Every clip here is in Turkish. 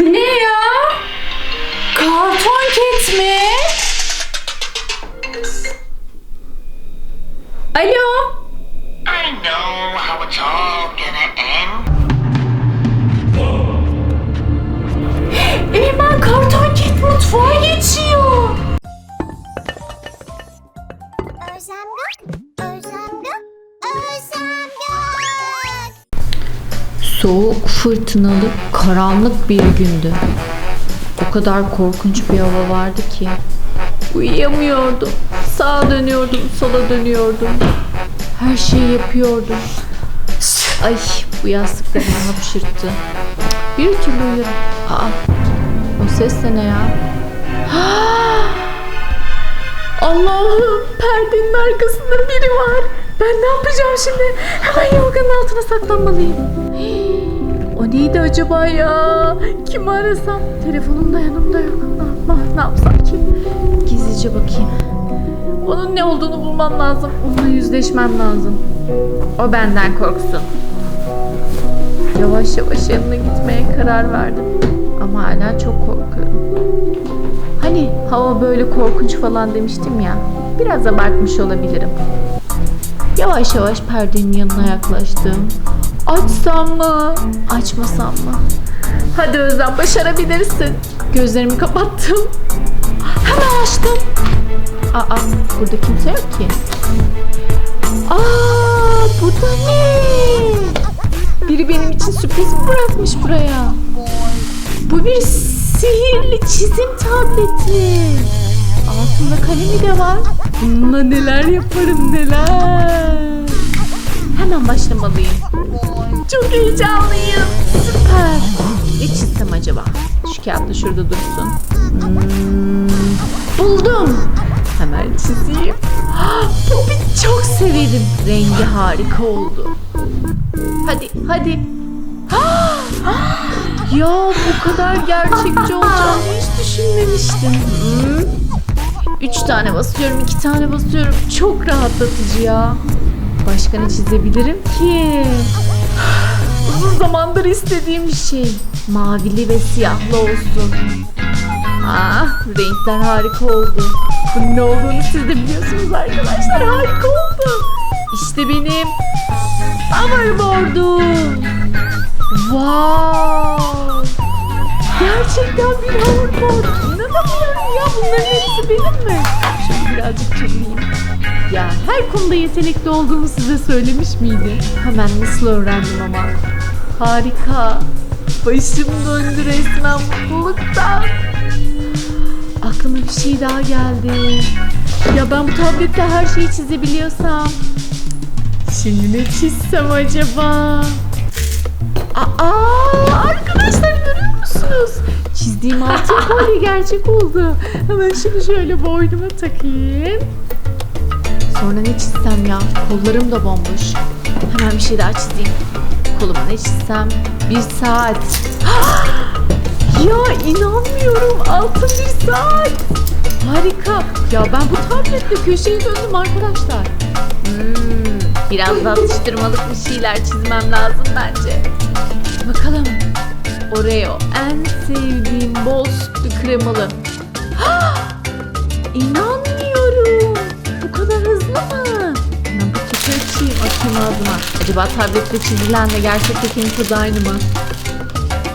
Bu ne ya? Karton ket mi? Alo? I know how it's all gonna end. Eymen karton ket mutfağa geçiyor. Özlem Soğuk, fırtınalı, karanlık bir gündü. O kadar korkunç bir hava vardı ki. Uyuyamıyordum. Sağa dönüyordum, sola dönüyordum. Her şeyi yapıyordum. Ay bu yastık beni hapşırttı. Bir türlü uyuyorum. Aa, o ses de ne ya? Allah'ım perdenin arkasında biri var. Ben ne yapacağım şimdi? Hemen yorganın altına saklanmalıyım. Neydi acaba ya? Kimi arasam? Telefonum da yanımda yok. Ne, yapma, ne yapsam ki? Gizlice bakayım. Onun ne olduğunu bulmam lazım. Onunla yüzleşmem lazım. O benden korksun. Yavaş yavaş yanına gitmeye karar verdim. Ama hala çok korkuyorum. Hani hava böyle korkunç falan demiştim ya. Biraz abartmış olabilirim. Yavaş yavaş perdenin yanına yaklaştım. Açsam mı? Açmasam mı? Hadi Özlem başarabilirsin. Gözlerimi kapattım. Hemen açtım. Aa burada kimse yok ki. Aa bu da ne? Biri benim için sürpriz mi bırakmış buraya? Bu bir sihirli çizim tableti. Altında kalemi de var. Bununla neler yaparım neler. Hemen başlamalıyım. Çok heyecanlıyım. Süper. Ne çizsem acaba? Şu kağıt da şurada dursun. Hmm, buldum. Hemen çizeyim. Poppy çok severim. Rengi harika oldu. Hadi hadi. Ya bu kadar gerçekçi olacağını hiç düşünmemiştim. Hmm. Üç tane basıyorum, iki tane basıyorum. Çok rahatlatıcı ya. Başka ne çizebilirim ki? Uzun zamandır istediğim bir şey. Mavili ve siyahlı olsun. Ah, renkler harika oldu. Bunun ne olduğunu siz de biliyorsunuz arkadaşlar. Harika oldu. İşte benim hoverboard'um. Wow! Gerçekten bir hoverboard. İnanamıyorum ya bunların hepsi benim mi? Şöyle birazcık çevireyim. Ya her konuda yetenekli olduğumu size söylemiş miydim? Hemen nasıl öğrendim ama. Harika. Başım döndü resmen mutluluktan. Aklıma bir şey daha geldi. Ya ben bu tablette her şeyi çizebiliyorsam. Şimdi ne çizsem acaba? Aa, arkadaşlar görüyor musunuz? Çizdiğim altın kolye gerçek oldu. Hemen şunu şöyle boynuma takayım. Sonra ne çizsem ya? Kollarım da bomboş. Hemen bir şey daha çizeyim. Koluma ne çizsem? Bir saat. ya inanmıyorum. Altın bir saat. Harika. Ya ben bu tabletle köşeyi döndüm arkadaşlar. Hmm, biraz daha atıştırmalık bir şeyler çizmem lazım bence. Bakalım. Oreo en sevdiğim bol sütlü kremalı. İnanmıyorum. Hızlı mı? Hemen paketi açayım, atayım ağzıma. Acaba tablette çizilenle gerçektekinin tadı aynı mı?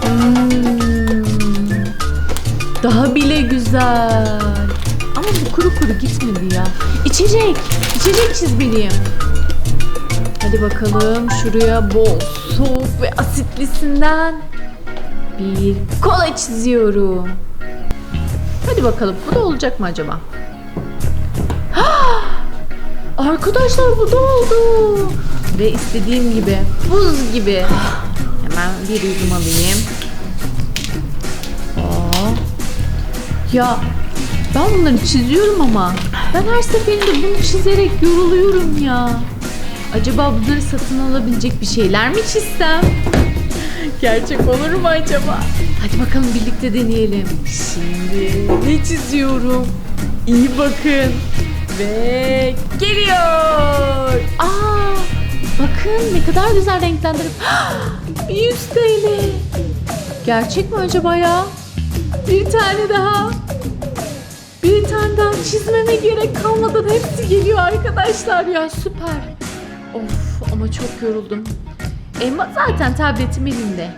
Hmm, daha bile güzel. Ama bu kuru kuru gitmedi ya. İçecek. İçecek çizmeliyim. Hadi bakalım şuraya bol soğuk ve asitlisinden bir kola çiziyorum. Hadi bakalım bu da olacak mı acaba? Arkadaşlar bu da oldu. Ve istediğim gibi buz gibi. Hemen bir yudum alayım. Aa. Ya ben bunları çiziyorum ama ben her seferinde bunu çizerek yoruluyorum ya. Acaba bunları satın alabilecek bir şeyler mi çizsem? Gerçek olur mu acaba? Hadi bakalım birlikte deneyelim. Şimdi ne çiziyorum? İyi bakın. Ve geliyor. Aa, bakın ne kadar güzel renklendirip. 100 TL. Gerçek mi acaba ya? Bir tane daha. Bir tane daha çizmeme gerek kalmadan hepsi geliyor arkadaşlar ya süper. Of ama çok yoruldum. Elma zaten tabletim elimde.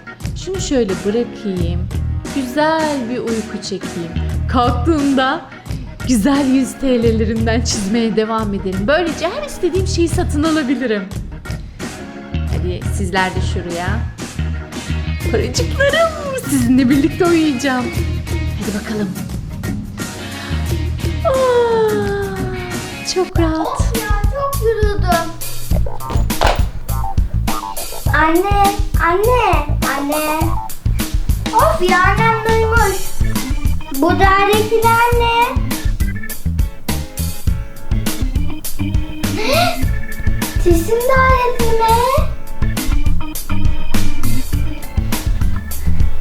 Şunu şöyle bırakayım. Güzel bir uyku çekeyim. Kalktığımda güzel 100 TL'lerimden çizmeye devam ederim. Böylece her istediğim şeyi satın alabilirim. Hadi sizler de şuraya. Paracıklarım sizinle birlikte uyuyacağım. Hadi bakalım. Aa, çok rahat. Of ya çok yoruldum. Anne, anne, anne. Of ya annem duymuş. Bu derdekiler ne? Sesim dairesi mi?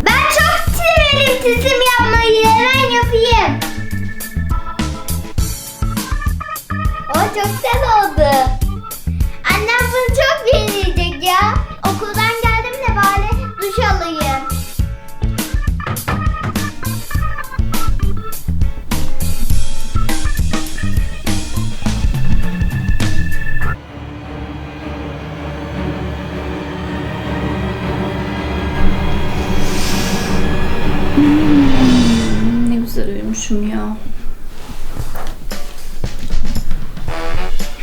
Ben çok severim sesim yapmayı. Hemen yapayım. O çok güzel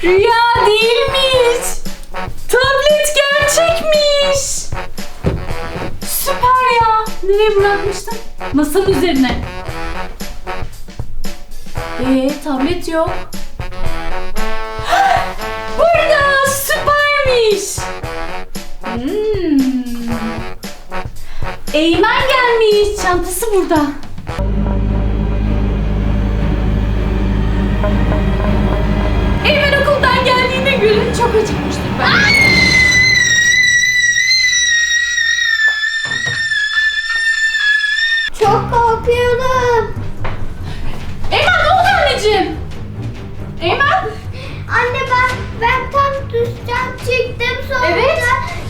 Rüya değilmiş. Tablet gerçekmiş. Süper ya. Nereye bırakmıştım? Masanın üzerine. Ee, tablet yok. Burada süpermiş. Hmm. Eymen gelmiş. Çantası burada. Çok korkuyorum. Eymen ne oldu anneciğim? Eymen? Anne ben ben tam duştan çıktım sonra Evet.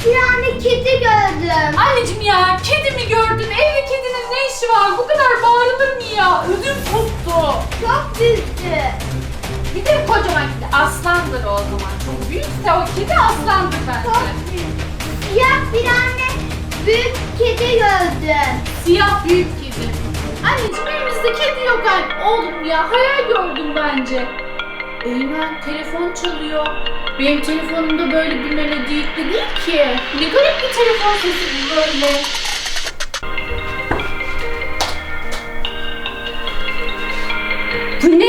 bir tane kedi gördüm. Anneciğim ya kedi mi gördün? Evde kedinin ne işi var? Bu kadar bağırılır mı ya? Ödüm koptu. Çok büyüktü. Bir de kocaman kedi. Aslandır o zaman. Büyükse o kedi aslandır Çok bence. büyük. Siyah bir tane büyük kedi gördüm. Siyah büyük kedi. Anneciğim evimizde kedi yok anne. Oğlum ya hayal gördüm bence. Eymen telefon çalıyor. Benim telefonumda böyle bir melodi yüklü değil ki. Ne garip bir telefon sesi bu böyle. Bu ne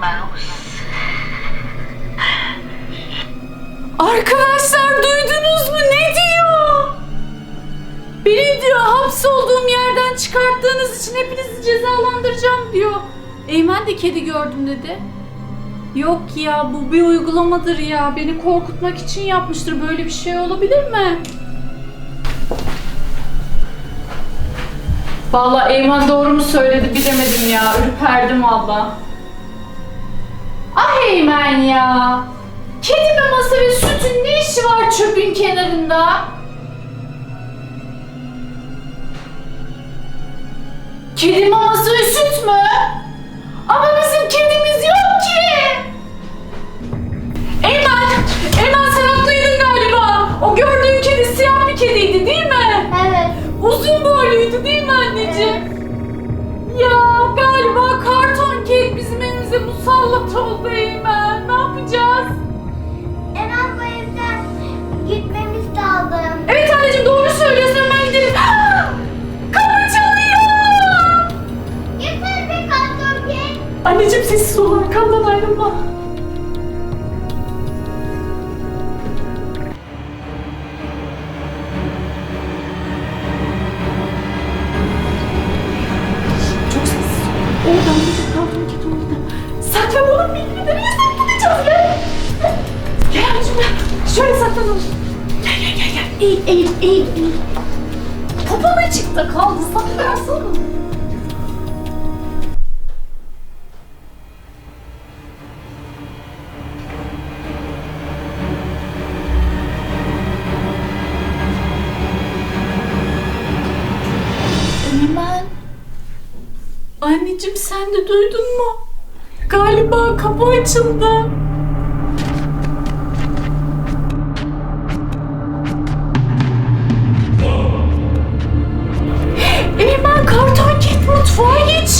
mouse. Arkadaşlar duydunuz mu? Ne diyor? Beni diyor hapsolduğum yerden çıkarttığınız için hepinizi cezalandıracağım diyor. Eymen de kedi gördüm dedi. Yok ya bu bir uygulamadır ya. Beni korkutmak için yapmıştır. Böyle bir şey olabilir mi? Vallahi Eymen doğru mu söyledi bilemedim ya. Ürperdim valla. Ah Eymen ya. Kedi maması ve sütün ne işi var çöpün kenarında? Kedi maması ve süt mü? Sessiz ol arkamdan ayrılma. Çok sessiz ol. Oradan bir karton kedi orada. Saklan oğlum beni nereye saklanacağız be? Gel Şöyle saklanalım. Gel gel gel gel. Eğil eğil eğil eğil. Kapan açıkta kaldı. Saklansana. Anneciğim sen de duydun mu? Galiba kapı açıldı. Eymen karton git mutfağa geç.